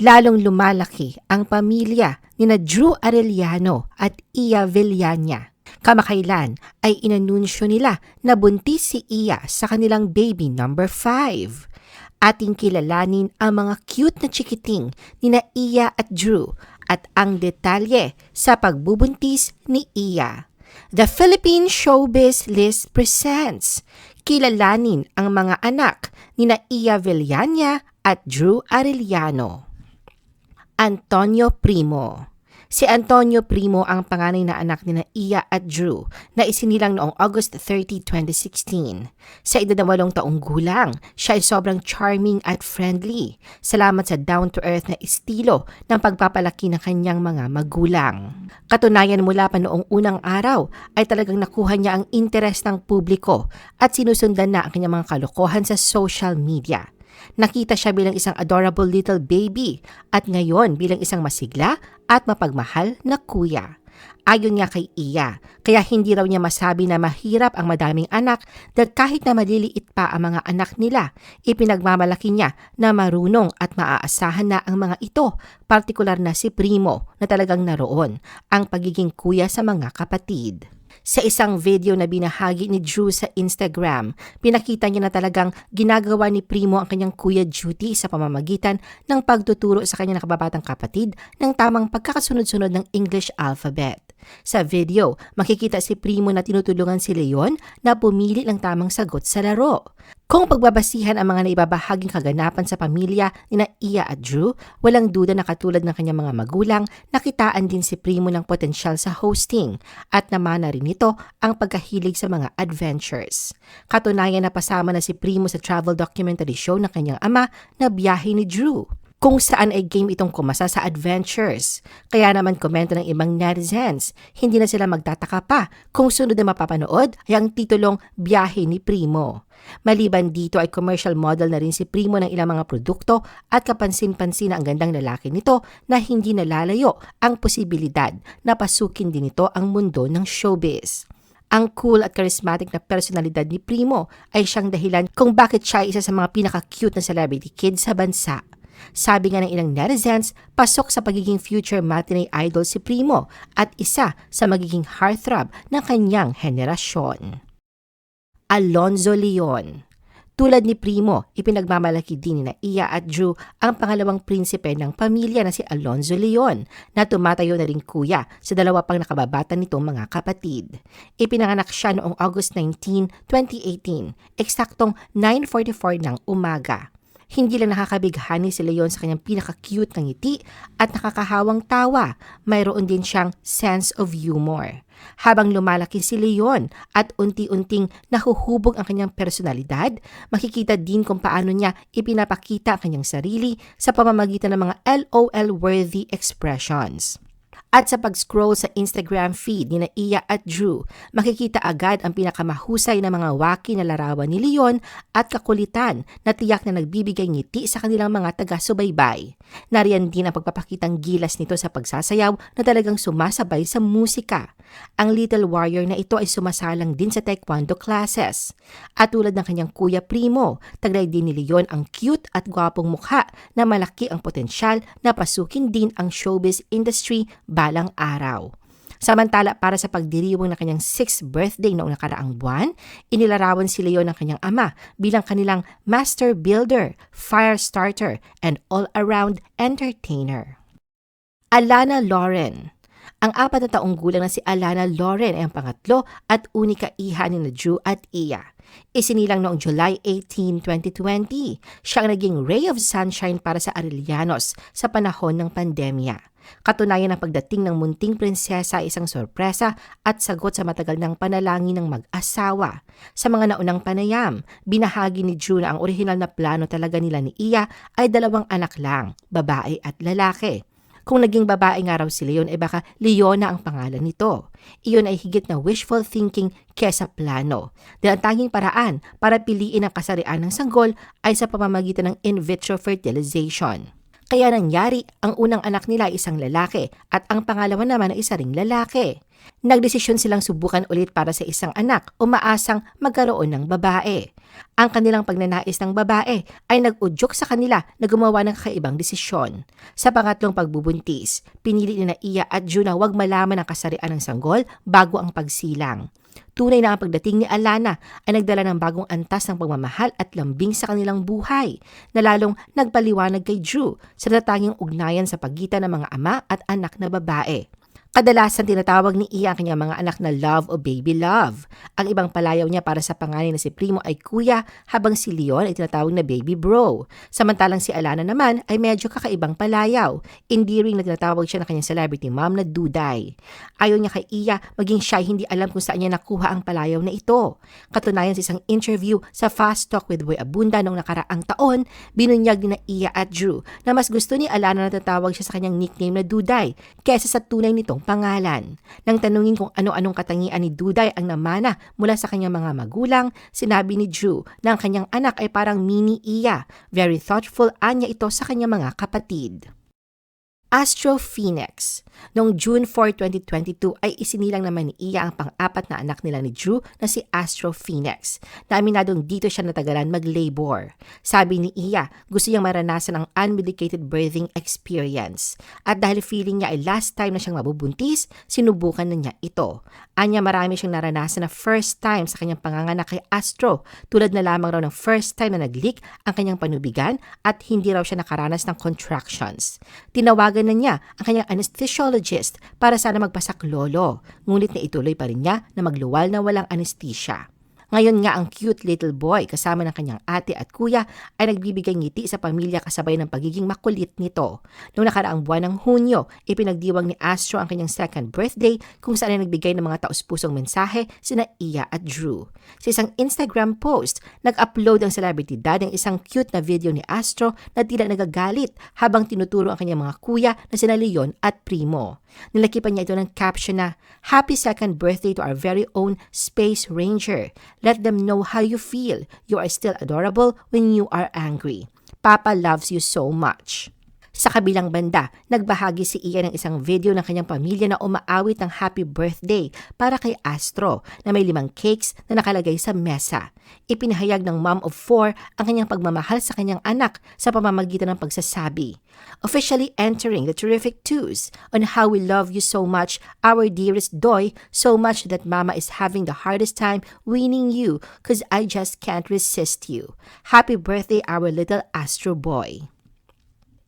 lalong lumalaki ang pamilya ni na Drew Arellano at Iya Villania. Kamakailan ay inanunsyo nila na buntis si Iya sa kanilang baby number 5. Ating kilalanin ang mga cute na chikiting ni na Iya at Drew at ang detalye sa pagbubuntis ni Iya. The Philippine Showbiz List presents kilalanin ang mga anak ni na Iya Villania at Drew Arellano. Antonio Primo Si Antonio Primo ang panganay na anak ni na Iya at Drew na isinilang noong August 30, 2016. Sa edad na walong taong gulang, siya ay sobrang charming at friendly. Salamat sa down-to-earth na estilo ng pagpapalaki ng kanyang mga magulang. Katunayan mula pa noong unang araw ay talagang nakuha niya ang interes ng publiko at sinusundan na ang kanyang mga kalokohan sa social media. Nakita siya bilang isang adorable little baby at ngayon bilang isang masigla at mapagmahal na kuya. Ayon niya kay Iya, kaya hindi raw niya masabi na mahirap ang madaming anak dahil kahit na maliliit pa ang mga anak nila, ipinagmamalaki niya na marunong at maaasahan na ang mga ito, partikular na si Primo na talagang naroon ang pagiging kuya sa mga kapatid. Sa isang video na binahagi ni Drew sa Instagram, pinakita niya na talagang ginagawa ni Primo ang kanyang kuya duty sa pamamagitan ng pagtuturo sa kanyang nakababatang kapatid ng tamang pagkakasunod-sunod ng English alphabet. Sa video, makikita si Primo na tinutulungan si Leon na pumili ng tamang sagot sa laro. Kung pagbabasihan ang mga naibabahaging kaganapan sa pamilya ni na Iya at Drew, walang duda na katulad ng kanyang mga magulang, nakitaan din si Primo ng potensyal sa hosting at namana rin nito ang pagkahilig sa mga adventures. Katunayan na pasama na si Primo sa travel documentary show ng kanyang ama na biyahe ni Drew kung saan ay game itong kumasa sa adventures. Kaya naman komento ng ibang netizens, hindi na sila magtataka pa kung sunod na mapapanood ay ang titulong Biyahe ni Primo. Maliban dito ay commercial model na rin si Primo ng ilang mga produkto at kapansin-pansin na ang gandang lalaki nito na hindi nalalayo ang posibilidad na pasukin din ito ang mundo ng showbiz. Ang cool at charismatic na personalidad ni Primo ay siyang dahilan kung bakit siya ay isa sa mga pinaka-cute na celebrity kid sa bansa. Sabi nga ng ilang netizens, pasok sa pagiging future matinee idol si Primo at isa sa magiging heartthrob ng kanyang henerasyon. Alonzo Leon tulad ni Primo, ipinagmamalaki din ni na Iya at Drew ang pangalawang prinsipe ng pamilya na si Alonzo Leon na tumatayo na rin kuya sa dalawa pang nakababata nitong mga kapatid. Ipinanganak siya noong August 19, 2018, eksaktong 9.44 ng umaga. Hindi lang nakakabighani si Leon sa kanyang pinaka-cute ng ngiti at nakakahawang tawa, mayroon din siyang sense of humor. Habang lumalaki si Leon at unti-unting nahuhubog ang kanyang personalidad, makikita din kung paano niya ipinapakita ang kanyang sarili sa pamamagitan ng mga LOL-worthy expressions. At sa pag-scroll sa Instagram feed ni Iya at Drew, makikita agad ang pinakamahusay na mga waki na larawan ni Leon at kakulitan na tiyak na nagbibigay ngiti sa kanilang mga taga-subaybay. Nariyan din ang pagpapakitang gilas nito sa pagsasayaw na talagang sumasabay sa musika. Ang little warrior na ito ay sumasalang din sa taekwondo classes. At tulad ng kanyang kuya Primo, taglay din ni Leon ang cute at gwapong mukha na malaki ang potensyal na pasukin din ang showbiz industry balang araw. Samantala para sa pagdiriwang ng kanyang 6th birthday noong nakaraang buwan, inilarawan si Leon ng kanyang ama bilang kanilang master builder, fire starter, and all-around entertainer. Alana Lauren ang apat na taong gulang na si Alana Lauren ay ang pangatlo at unika iha ni na Drew at Iya. Isinilang noong July 18, 2020. Siya ang naging ray of sunshine para sa Arellano's sa panahon ng pandemya. Katunayan ng pagdating ng munting prinsesa ay isang sorpresa at sagot sa matagal ng panalangin ng mag-asawa. Sa mga naunang panayam, binahagi ni na ang orihinal na plano talaga nila ni Iya ay dalawang anak lang, babae at lalaki. Kung naging babae nga raw si Leon, eh baka Leona ang pangalan nito. Iyon ay higit na wishful thinking kesa plano. Dahil ang tanging paraan para piliin ang kasarian ng sanggol ay sa pamamagitan ng in vitro fertilization. Kaya nangyari, ang unang anak nila ay isang lalaki at ang pangalawa naman ay isa ring lalaki. Nagdesisyon silang subukan ulit para sa isang anak o maasang magkaroon ng babae. Ang kanilang pagnanais ng babae ay nag-udyok sa kanila na gumawa ng kakaibang desisyon. Sa pangatlong pagbubuntis, pinili ni na Iya at June na huwag malaman ang kasarian ng sanggol bago ang pagsilang. Tunay na ang pagdating ni Alana ay nagdala ng bagong antas ng pagmamahal at lambing sa kanilang buhay na lalong nagpaliwanag kay Drew sa natatanging ugnayan sa pagitan ng mga ama at anak na babae. Kadalasan tinatawag ni Iya ang kanyang mga anak na love o baby love. Ang ibang palayaw niya para sa panganay na si Primo ay kuya habang si Leon ay tinatawag na baby bro. Samantalang si Alana naman ay medyo kakaibang palayaw. Endearing na tinatawag siya ng kanyang celebrity mom na Duday. Ayaw niya kay Iya maging siya hindi alam kung saan niya nakuha ang palayaw na ito. Katunayan sa isang interview sa Fast Talk with Boy Abunda noong nakaraang taon, binunyag ni na Iya at Drew na mas gusto ni Alana na tatawag siya sa kanyang nickname na Duday kesa sa tunay nitong pangalan. Nang tanungin kung ano-anong katangian ni Duday ang namana mula sa kanyang mga magulang, sinabi ni Drew na ang kanyang anak ay parang mini Iya. Very thoughtful anya ito sa kanyang mga kapatid. Astro Phoenix. Noong June 4, 2022 ay isinilang naman ni Iya ang pang-apat na anak nila ni Drew na si Astro Phoenix. Naaminadong dito siya natagalan mag-labor. Sabi ni Iya, gusto niyang maranasan ang unmedicated birthing experience. At dahil feeling niya ay last time na siyang mabubuntis, sinubukan na niya ito. Anya marami siyang naranasan na first time sa kanyang panganganak kay Astro, tulad na lamang raw ng first time na nag-leak ang kanyang panubigan at hindi raw siya nakaranas ng contractions. Tinawagan tinawagan na niya ang kanyang anesthesiologist para sana magpasaklolo, ngunit naituloy pa rin niya na magluwal na walang anesthesia. Ngayon nga ang cute little boy kasama ng kanyang ate at kuya ay nagbibigay ngiti sa pamilya kasabay ng pagiging makulit nito. Noong nakaraang buwan ng Hunyo, ipinagdiwang ni Astro ang kanyang second birthday kung saan ay nagbigay ng mga taus-pusong mensahe sina Iya at Drew. Sa isang Instagram post, nag-upload ang celebrity dad ng isang cute na video ni Astro na tila nagagalit habang tinuturo ang kanyang mga kuya na sina Leon at Primo. Nilakipan niya ito ng caption na, Happy second birthday to our very own Space Ranger. Let them know how you feel. You are still adorable when you are angry. Papa loves you so much. Sa kabilang banda, nagbahagi si Ian ng isang video ng kanyang pamilya na umaawit ng happy birthday para kay Astro na may limang cakes na nakalagay sa mesa. Ipinahayag ng mom of four ang kanyang pagmamahal sa kanyang anak sa pamamagitan ng pagsasabi. Officially entering the terrific twos on how we love you so much, our dearest Doy, so much that mama is having the hardest time winning you cause I just can't resist you. Happy birthday our little Astro boy.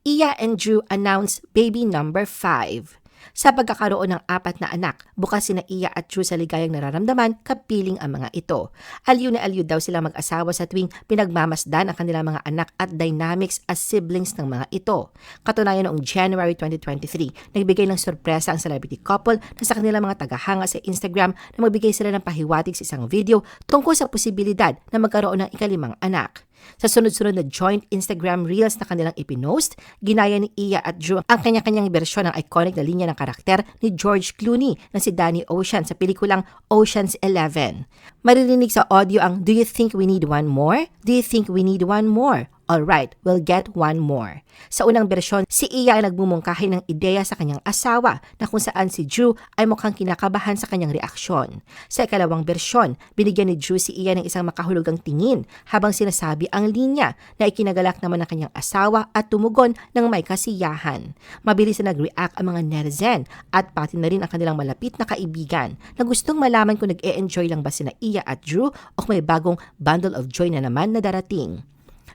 Iya and Drew announced baby number 5. Sa pagkakaroon ng apat na anak, bukas sina Iya at Drew sa ligayang nararamdaman kapiling ang mga ito. Aliw na aliw daw sila mag-asawa sa tuwing pinagmamasdan ang kanilang mga anak at dynamics as siblings ng mga ito. Katunayan noong January 2023, nagbigay ng sorpresa ang celebrity couple na sa kanilang mga tagahanga sa Instagram na magbigay sila ng pahiwatig sa isang video tungkol sa posibilidad na magkaroon ng ikalimang anak. Sa sunod-sunod na joint Instagram Reels na kanilang ipinost, ginaya ni Iya at Drew ang kanya-kanyang bersyon ng iconic na linya ng karakter ni George Clooney na si Danny Ocean sa pelikulang Ocean's Eleven. Maririnig sa audio ang Do you think we need one more? Do you think we need one more? Alright, we'll get one more. Sa unang bersyon, si Iya ay nagmumungkahi ng ideya sa kanyang asawa na kung saan si Drew ay mukhang kinakabahan sa kanyang reaksyon. Sa ikalawang bersyon, binigyan ni Drew si Iya ng isang makahulugang tingin habang sinasabi ang linya na ikinagalak naman ng kanyang asawa at tumugon ng may kasiyahan. Mabilis na nag-react ang mga netizen at pati na rin ang kanilang malapit na kaibigan na gustong malaman kung nag-e-enjoy lang ba sina Iya at Drew o may bagong bundle of joy na naman na darating.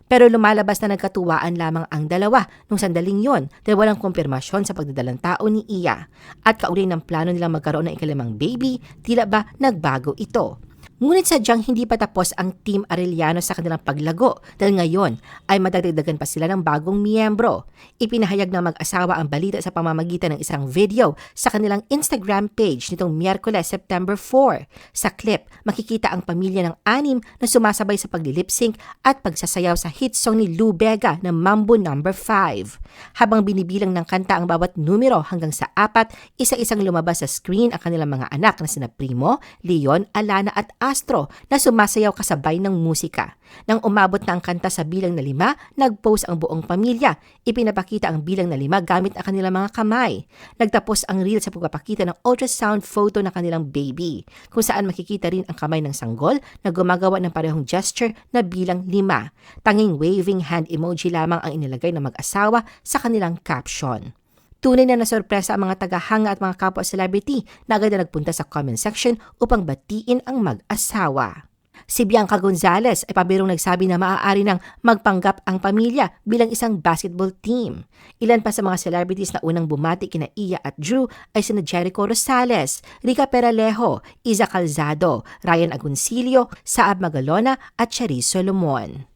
Pero lumalabas na nagkatuwaan lamang ang dalawa nung sandaling yon dahil walang kumpirmasyon sa pagdadalang tao ni Iya. At kaulit ng plano nilang magkaroon ng ikalimang baby, tila ba nagbago ito. Ngunit sadyang hindi pa tapos ang Team Arellano sa kanilang paglago dahil ngayon ay madagdagan pa sila ng bagong miyembro. Ipinahayag ng mag-asawa ang balita sa pamamagitan ng isang video sa kanilang Instagram page nitong Miyerkules, September 4. Sa clip, makikita ang pamilya ng anim na sumasabay sa paglilip-sync at pagsasayaw sa hit song ni Lou Bega na Mambo No. 5. Habang binibilang ng kanta ang bawat numero hanggang sa apat, isa-isang lumabas sa screen ang kanilang mga anak na sina Primo, Leon, Alana at astro na sumasayaw kasabay ng musika. Nang umabot na ang kanta sa bilang na lima, nag-post ang buong pamilya. Ipinapakita ang bilang na lima gamit ang kanilang mga kamay. Nagtapos ang reel sa pagpapakita ng ultrasound photo ng kanilang baby, kung saan makikita rin ang kamay ng sanggol na gumagawa ng parehong gesture na bilang lima. Tanging waving hand emoji lamang ang inilagay ng mag-asawa sa kanilang caption. Tunay na nasorpresa ang mga tagahanga at mga kapwa celebrity na agad na nagpunta sa comment section upang batiin ang mag-asawa. Si Bianca Gonzalez ay pabirong nagsabi na maaari nang magpanggap ang pamilya bilang isang basketball team. Ilan pa sa mga celebrities na unang bumati kina Iya at Drew ay sina Jericho Rosales, Rica Peralejo, Iza Calzado, Ryan Agoncillo, Saab Magalona at Charis Solomon.